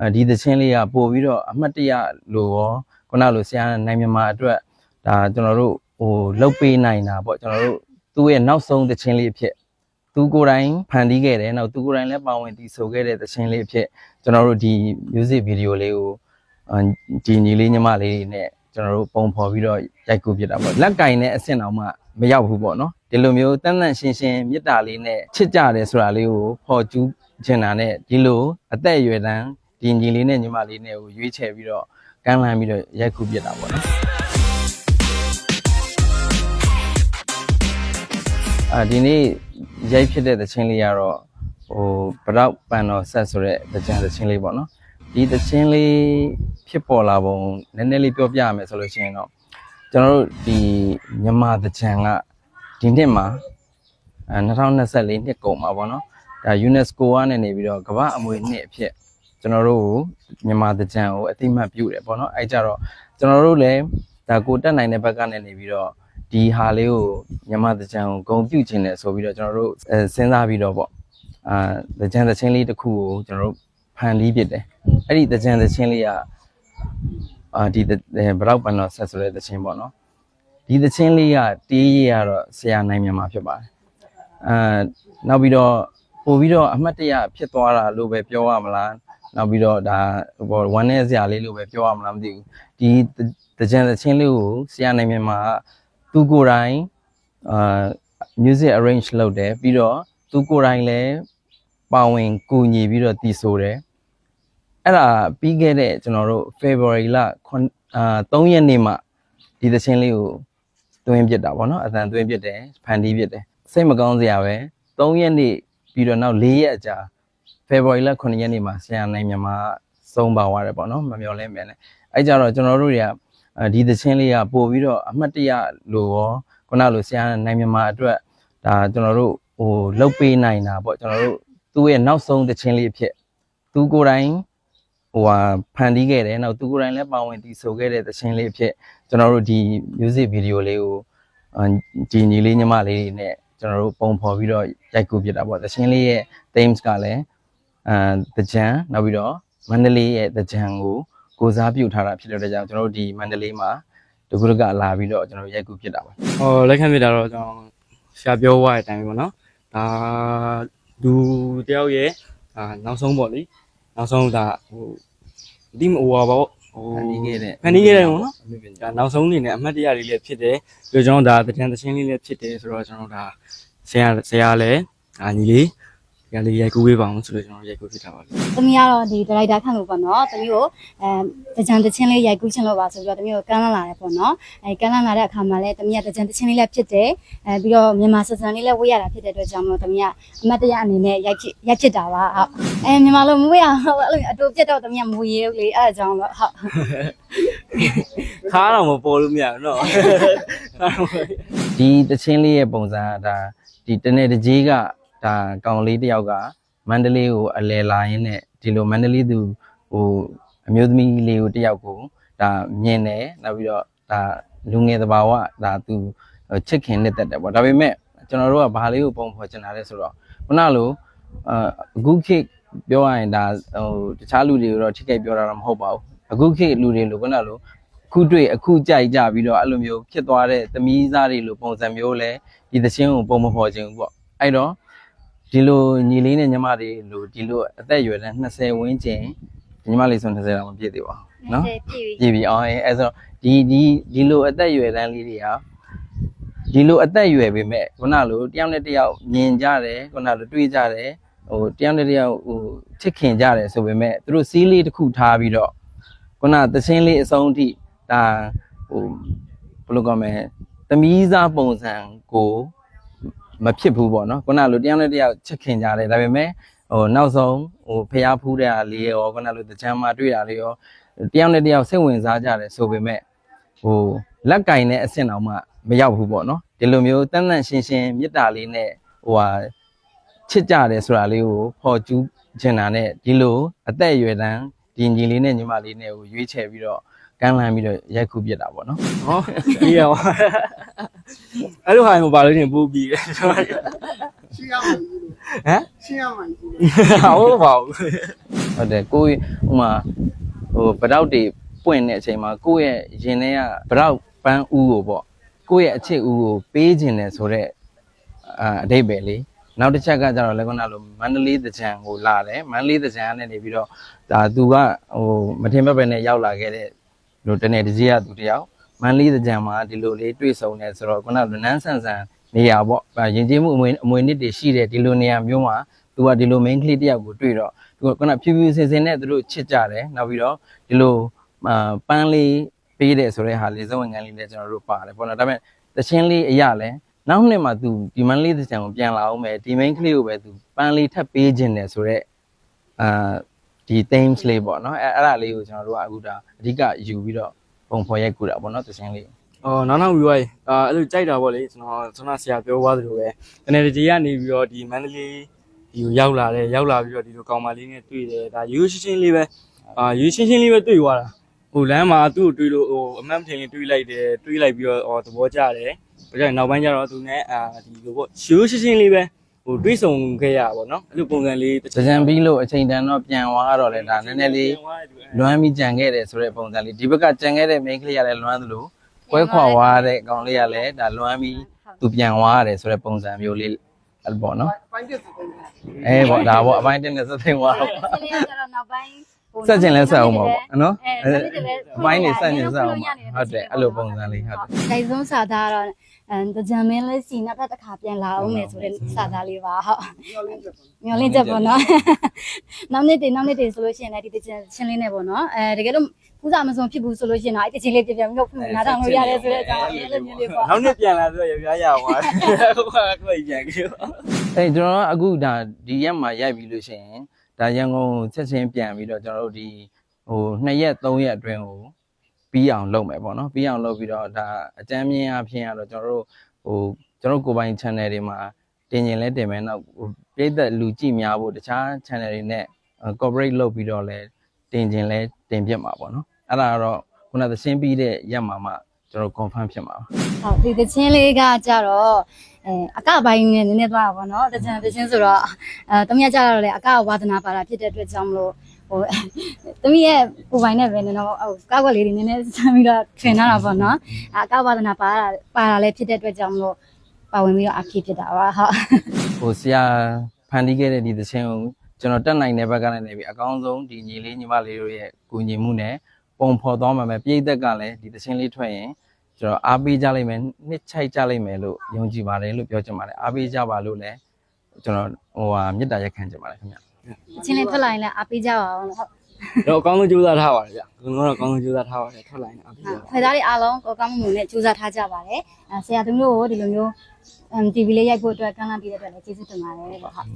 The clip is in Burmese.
အဲဒီသချင်းလေးကပို့ပြီးတော့အမှတ်တရလို့ရောခုနလိုဆရာနိုင်မြန်မာအတွက်ဒါကျွန်တော်တို့ဟိုလှုပ်ပေးနိုင်တာပေါ့ကျွန်တော်တို့သူ့ရဲ့နောက်ဆုံးသချင်းလေးအဖြစ်သူကိုယ်တိုင်ဖန်တီးခဲ့တယ်နောက်သူကိုယ်တိုင်လည်းပါဝင်တည်ဆိုခဲ့တဲ့သချင်းလေးအဖြစ်ကျွန်တော်တို့ဒီ music video လေးကိုအာဒီညီလေးညီမလေးတွေနဲ့ကျွန်တော်တို့ပုံဖော်ပြီးတော့ရိုက်ကူးပြတာပေါ့လက်ကင်နဲ့အဆင့်အောင်မှမရောက်ဘူးပေါ့နော်ဒီလိုမျိုးတန်းတန်းရှင်းရှင်းမေတ္တာလေးနဲ့ချစ်ကြတယ်ဆိုတာလေးကိုဖော်ကျူးချင်တာနဲ့ဒီလိုအသက်အရွယ်တန်း ဒီညီလေးနဲ့ညီမလေးနဲ့ကိုရွေးချယ်ပြီးတော့ကမ်းလှမ်းပြီးတော့ရိုက်ကူးပြတာပေါ့နော်အာဒီနေ့ရိုက်ဖြစ်တဲ့သချင်းလေးကတော့ဟိုဗရောက်ပန်တော်ဆက်ဆိုတဲ့သကြံသချင်းလေးပေါ့နော်ဒီသချင်းလေးဖြစ်ပေါ်လာပုံနည်းနည်းလေးပြောပြရမယ်ဆိုလို့ရှိရင်တော့ကျွန်တော်တို့ဒီမြန်မာသကြံကဒီနှစ်မှာအဲ2024နှစ်ကုန်မှာပေါ့နော်ဒါ UNESCO ကနေနေပြီးတော့ကမ္ဘာအမွေနှစ်အဖြစ် ကျွန်တော်တို့ကိုမြန်မာသကြံကိုအတိမတ်ပြုတယ်ပေါ့နော်အဲကြတော့ကျွန်တော်တို့လည်းဒါကိုတက်နိုင်တဲ့ဘက်ကနေနေပြီးတော့ဒီဟာလေးကိုမြန်မာသကြံကိုဂုံပြုခြင်းနဲ့ဆိုပြီးတော့ကျွန်တော်တို့အဲစဉ်းစားပြီးတော့ပေါ့အာသကြံသချင်းလေးတစ်ခုကိုကျွန်တော်တို့ဖန်တီးဖြစ်တယ်အဲ့ဒီသကြံသချင်းလေးကအာဒီဘရောက်ပန်တော့ဆက်ဆိုတဲ့သချင်းပေါ့နော်ဒီသချင်းလေးကတေးရရတော့ဆရာနိုင်မြန်မာဖြစ်ပါတယ်အာနောက်ပြီးတော့ပို့ပြီးတော့အမှတ်တရဖြစ်သွားတာလို့ပဲပြောရမလား နောက်ပြီးတော့ဒါဟိုဝမ်းနဲ့ဆရာလေးလို့ပဲပြောရမလားမသိဘူးဒီသကြံသချင်းလေးကိုဆရာနိုင်မြန်မာကသူကိုယ်တိုင်အာ music arrange လုပ်တယ်ပြီးတော့သူကိုယ်တိုင်လည်းပါဝင်ကူညီပြီးတော့တည်ဆိုတယ်အဲ့ဒါပြီးခဲ့တဲ့ကျွန်တော်တို့ February လ9အာ3ရက်နေ့မှဒီသချင်းလေးကိုတွင်းပြစ်တာဗောနော်အတန်တွင်းပြစ်တယ်ဖန်တီးပြစ်တယ်စိတ်မကောင်းစရာပဲ3ရက်နေ့ပြီးတော့နောက်4ရက်အကြာ February လ9ရက်နေ့မှာဆရာနိုင်မြန်မာဆုံးပါသွားတယ်ဗောနော်မမျော်လင့်မြန်နဲ့အဲ့ကြတော့ကျွန်တော်တို့တွေကအဲဒီသချင်းလေးကပို့ပြီးတော့အမှတ်တရလို့ရောခုနလိုဆရာနိုင်မြန်မာအတွက်ဒါကျွန်တော်တို့ဟိုလှုပ်ပေးနိုင်တာပေါ့ကျွန်တော်တို့သူ့ရဲ့နောက်ဆုံးသချင်းလေးအဖြစ်သူကိုယ်တိုင်ဟိုဟာဖန်တီးခဲ့တယ်နောက်သူကိုယ်တိုင်လည်းပါဝင်တည်ဆိုခဲ့တဲ့သချင်းလေးအဖြစ်ကျွန်တော်တို့ဒီ music video လေးကိုအာဒီညီလေးညီမလေးတွေနဲ့ကျွန်တော်တို့ပုံဖော်ပြီးတော့ရိုက်ကူးပြတာပေါ့သချင်းလေးရဲ့ themes ကလည်း အာသကြံနောက်ပြီးတော့မန္တလေးရဲ့သကြံကိုကိုစားပြုထားတာဖြစ်တဲ့အတွက်ကြောင့်ကျွန်တော်တို့ဒီမန္တလေးမှာတကူတကလာပြီးတော့ကျွန်တော်တို့ရိုက်ကူးဖြစ်တာပါဟောလက်ခံပြတာတော့ကျွန်တော်ရှာပြောသွားတဲ့အတိုင်းပဲပေါ့နော်ဒါလူတယောက်ရဲ့အာနောက်ဆုံးပေါ့လေနောက်ဆုံးဒါဟိုဒီမဟိုပါပေါ့ဟိုဖန်တီးခဲ့တဲ့ဖန်တီးခဲ့တယ်ပေါ့နော်အမှုပညာဒါနောက်ဆုံးအနေနဲ့အမှတ်တရလေးလည်းဖြစ်တယ်ပြီးတော့ကျွန်တော်ဒါတကြံတချင်းလေးလည်းဖြစ်တယ်ဆိုတော့ကျွန်တော်ဒါဆရာဆရာလည်းအာညီလေး ဒီကလေးရိုက်ကူးပေးပါအောင်ဆိုတော့ကျွန်တော်ရိုက်ကူးဖြစ်တာပါ။သမီးကတော့ဒီဒရိုက်တာခန့်လို့ပေါ့နော်။သမီးကိုအဲတကြံတချင်းလေးရိုက်ကူးချင်လို့ပါဆိုပြီးတော့သမီးကိုကမ်းလှမ်းလာတယ်ပေါ့နော်။အဲကမ်းလှမ်းလာတဲ့အခါမှာလည်းသမီးကတကြံတချင်းလေးလည်းဖြစ်တယ်။အဲပြီးတော့မြန်မာစစံလေးလည်းဝေးရတာဖြစ်တဲ့အတွက်ကြောင့်မလို့သမီးကအမတ်တရအနေနဲ့ရိုက်ဖြစ်ရိုက်ဖြစ်တာပါ။ဟုတ်။အဲမြန်မာလိုမဝေးရဟုတ်အဲ့လိုအတူပြတ်တော့သမီးကမဝေးရဘူးလေ။အဲ့ဒါကြောင့်လို့ဟုတ်ခါတော့မပေါ်လို့မရဘူးနော်ဒီတချင်းလေးရဲ့ပုံစံကဒါဒီတနေ့တကြီးက ဒါကောင်လေးတစ်ယောက်ကမန္တလေးကိုအလဲလာရင်းနဲ့ဒီလိုမန္တလေးသူဟိုအမျိုးသမီးလေးကိုတစ်ယောက်ကိုဒါမြင်တယ်နောက်ပြီးတော့ဒါလူငယ်သဘာဝဒါသူဟိုချစ်ခင်နှစ်သက်တယ်ပေါ့ဒါပေမဲ့ကျွန်တော်တို့ကဘာလေးကိုပုံဖော်ချင်တာလဲဆိုတော့ခုနလိုအာအခုခေတ်ပြောရရင်ဒါဟိုတခြားလူတွေကိုတော့ထိခိုက်ပြောတာတော့မဟုတ်ပါဘူးအခုခေတ်လူတွေလိုခုနလိုအခုတွေ့အခုကြိုက်ကြပြီးတော့အဲ့လိုမျိုးဖြစ်သွားတဲ့သမီးသားတွေလိုပုံစံမျိုးလဲဒီသချင်းကိုပုံမဖော်ခြင်းဘူးပေါ့အဲ့တော့ ဒီလိုညီလေးနဲ့ညီမတွေလို့ဒီလိုအသက်အရွယ်လည်း20ဝန်းကျင်ညီမလေးဆို20လောက်မပြည့်သေးပါဘူးနော်ပြည့်ပြီအော်အဲဆိုဒီဒီဒီလိုအသက်အရွယ်တန်းလေးတွေဟာဒီလိုအသက်အရွယ်ပေမဲ့ခုနလိုတယောက်နဲ့တယောက်မြင်ကြတယ်ခုနလိုတွေ့ကြတယ်ဟိုတယောက်နဲ့တယောက်ဟိုချစ်ခင်ကြတယ်ဆိုပေမဲ့သူတို့စီးလေးတစ်ခုထားပြီးတော့ခုနသချင်းလေးအဆုံးအထိဒါဟိုဘယ်လိုကောင်းမလဲသမီးစားပုံစံကို မဖြစ်ဘူးပေါ့နော်ခုနလိုတယောက်နဲ့တယောက်ချက်ခင်ကြတယ်ဒါပေမဲ့ဟိုနောက်ဆုံးဟိုဖျားဖူးတဲ့အားလေးရောခုနလိုတချမ်းမှာတွေ့တာလေးရောတယောက်နဲ့တယောက်စိတ်ဝင်စားကြတယ်ဆိုပေမဲ့ဟိုလက်ကင်တဲ့အဆင့်အောင်မှမရောက်ဘူးပေါ့နော်ဒီလိုမျိုးတန်းတန်းရှင်းရှင်းမေတ္တာလေးနဲ့ဟိုဟာချစ်ကြတယ်ဆိုတာလေးကိုဖော်ကျူးချင်တာနဲ့ဒီလိုအသက်အရွယ်တန်းဒီညီလေးနဲ့ညီမလေးနဲ့ကိုရွေးချယ်ပြီးတော့ ကမ်းလှမ်းပြီးတော့ရိုက်ခုပြစ်တာပေါ့နော်ဟောဒီရောအဲ့လိုဟာမျိုးပါလို့နေပူပြီးတယ်ကျွန်တော်ရှင်းရမှန်ကြီးလို့ဟမ်ရှင်းရမှန်ကြီးလို့ဟုတ်ပါဘူးဟုတ်တယ်ကိုယ့်ဥမာဟိုဗတောက်တွေပွင့်တဲ့အချိန်မှာကိုယ့်ရဲ့ရင်ထဲကဗတောက်ပန်းဦးကိုပေါ့ကိုယ့်ရဲ့အချစ်ဦးကိုပေးခြင်းတယ်ဆိုတော့အာအတိတ်ပဲလေနောက်တစ်ချက်ကကြတော့လည်းခုနလိုမန္တလေးတကြံကိုလာတယ်မန္တလေးတကြံကနေနေပြီးတော့ဒါသူကဟိုမထင်မဲ့ပဲနဲ့ရောက်လာခဲ့တဲ့ လူတနေ့တကြီးကသူတယောက်မန္တလေးတကြံမှာဒီလိုလေးတွေ့ဆုံနေဆိုတော့ခုနကနန်းဆန်ဆန်နေရပေါ့ယဉ်ကျေးမှုအမွေအမွေနစ်တွေရှိတဲ့ဒီလိုနေရာမျိုးမှာသူကဒီလို main ကလေးတယောက်ကိုတွေ့တော့သူကခုနဖြူဖြူစင်စင်နဲ့သူတို့ချစ်ကြတယ်နောက်ပြီးတော့ဒီလိုအာပန်းလေးပေးတယ်ဆိုတဲ့ဟာလေးစဝင်ငန်းလေးလည်းကျွန်တော်တို့ပါတယ်ပေါ့နော်ဒါပေမဲ့တချင်းလေးအရာလဲနောက်နှစ်မှာသူဒီမန်းလေးတချံကိုပြန်လာအောင်မယ်ဒီ main ကလေးကိုပဲသူပန်းလေးထပ်ပေးခြင်းတယ်ဆိုတော့အာ ဒီ themes လေးပေါ့နော်အဲအဲ့ဒါလေးကိုကျွန်တော်တို့ကအခုဒါအဓိကယူပြီးတော့ပုံဖော်ရိုက်ကူတာပေါ့နော်တချင်းလေးအော်နောက်နောက်ပြီးသွားရင်အာအဲ့လိုကြိုက်တာပေါ့လေကျွန်တော်ဆွမ်းနာဆရာပြောသွားသလိုပဲတနေ့တကြီးကနေပြီးတော့ဒီမန္တလေးဒီကိုရောက်လာတယ်ရောက်လာပြီးတော့ဒီလိုကောင်မလေးနဲ့တွေ့တယ်ဒါရိုးရှင်းရှင်းလေးပဲအာရိုးရှင်းရှင်းလေးပဲတွေ့သွားတာဟိုလမ်းမှာသူ့ကိုတွေ့လို့ဟိုအမတ်မထင်ရင်တွေ့လိုက်တယ်တွေ့လိုက်ပြီးတော့ဟောသဘောကျတယ်ပြီးတော့နောက်ပိုင်းကျတော့သူနဲ့အာဒီလိုပေါ့ရိုးရှင်းရှင်းလေးပဲ ဟိုတွေ့ဆုံခဲ့ရပါတော့နော်အဲ့လိုပုံစံလေးတကြံပြီးလို့အချိန်တန်တော့ပြန်သွားတော့လေဒါနည်းနည်းလေးလွမ်းပြီးကြံခဲ့တယ်ဆိုတဲ့ပုံစံလေးဒီဘက်ကကြံခဲ့တဲ့ main ကလေးကလည်းလွမ်းသလိုကွဲခွာသွားတဲ့ကောင်လေးကလည်းဒါလွမ်းပြီးသူပြန်သွားရတယ်ဆိုတဲ့ပုံစံမျိုးလေးအဲ့ပေါ့နော်အဲပေါ့ဒါပေါ့အပိုင်းတင်းနဲ့စသိမ်းသွားတော့ တချင်းလေးကကျတော့နောက်ပိုင်းဆက်ကျင်လဲဆက်အောင်ပါပေါ့နော်အဲအပိုင်းနေဆက်ကျင်ဆက်အောင်ပါဟုတ်တယ်အဲ့လိုပုံစံလေးဟုတ်တယ်ဒိုင်ဆုံးစာသားကတော့အဲကြံမင်းလေးစီနောက်တစ်ခါပြန်လာအောင်မယ်ဆိုတဲ့စာသားလေးပါဟုတ်မျောလင်းချက်ပေါ့နော်နောက်နေ့တင်နောက်နေ့တင်ဆိုလို့ရှိရင်လည်းဒီတချင်းချင်းလေးနဲ့ပေါ့နော်အဲတကယ်လို့ပူစာမစုံဖြစ်ဘူးဆိုလို့ရှိရင်တော့အဲ့တချင်းလေးပြပြပြီးတော့နားထောင်လို့ရတယ်ဆိုတဲ့အကြောင်းအဲ့လိုမျိုးလေးပေါ့နောက်နေ့ပြန်လာဆိုရပြားရသွားတယ်ဟိုကကိုယ်ပြန်ကြည့်အဲကျွန်တော်ကအခုဒါဒီရက်မှာရိုက်ပြီးလို့ရှိရင် ဒါရန်ကုန်ချက်ချင်းပြန်ပြီးတော့ကျွန်တော်တို့ဒီဟို2ရက်3ရက်အတွင်းကိုပြီးအောင်လုပ်မယ်ပေါ့နော်ပြီးအောင်လုပ်ပြီးတော့ဒါအကြမ်းမြင်အဖြစ်ရတော့ကျွန်တော်တို့ဟိုကျွန်တော်တို့ကိုယ်ပိုင် channel တွေမှာတင်ရင်လဲတင်မယ်နောက်ဟိုပြည်သက်လူကြည့်များဖို့တခြား channel တွေနဲ့ corporate လုပ်ပြီးတော့လဲတင်ခြင်းလဲတင်ပြမှာပေါ့နော်အဲ့ဒါကတော့ခုနကသရှင်းပြီးတဲ့ရက်မှာမှ ကျွန်တော် confirm ဖြစ်မှာပါဟုတ်ဒီတချင်းလေးကကြတော့အဲအကပိုင်းနဲ့နည်းနည်းသွားတာပေါ့နော်တချင်းတချင်းဆိုတော့အဲတမီးကကြတော့လေအကဝါသနာပါတာဖြစ်တဲ့အတွက်ကြောင့်မလို့ဟိုတမီးရဲ့ကိုယ်ပိုင်နဲ့ပဲနည်းနည်းဟိုကောက်ွက်လေးတွေနည်းနည်းဆမ်းပြီးတော့ထွင်ထားတာပေါ့နော်အကဝါသနာပါတာပါတာလည်းဖြစ်တဲ့အတွက်ကြောင့်မလို့ပါဝင်ပြီးတော့အခီးဖြစ်တာပါဟုတ်ဟိုဆရာဖန်တီးခဲ့တဲ့ဒီသချင်းကိုကျွန်တော်တက်နိုင်တဲ့ဘက်ကလည်းနေပြီးအကောင်းဆုံးဒီညီလေးညီမလေးတို့ရဲ့ကူညီမှုနဲ့ ပုံဖော်သွားမှာပဲပြည်သက်ကလည်းဒီသချင်းလေးထွက်ရင်ကျွန်တော်အားပေးကြလိမ့်မယ်နှစ်ချိုက်ကြလိမ့်မယ်လို့ယုံကြည်ပါတယ်လို့ပြောချင်ပါတယ်အားပေးကြပါလို့လည်းကျွန်တော်ဟိုဟာမေတ္တာရက်ခံချင်ပါတယ်ခင်ဗျတချင်းလေးထွက်လာရင်လည်းအားပေးကြပါအောင်ဟုတ်တော့အကောင်းဆုံးကြိုးစားထားပါတယ်ဗျ။ကျွန်တော်ကတော့အကောင်းဆုံးကြိုးစားထားပါတယ်ထွက်လာရင်အပြည့်ခွေသားတွေအားလုံးကိုကောင်းမှုနဲ့ကြိုးစားထားကြပါတယ်အဲဆရာသမီးတို့ကိုဒီလိုမျိုး TV လေးရိုက်ဖို့အတွက်ကမ်းလှမ်းပေးတဲ့အတွက်လည်းကျေးဇူးတင်ပါတယ်ပေါ့ဟုတ်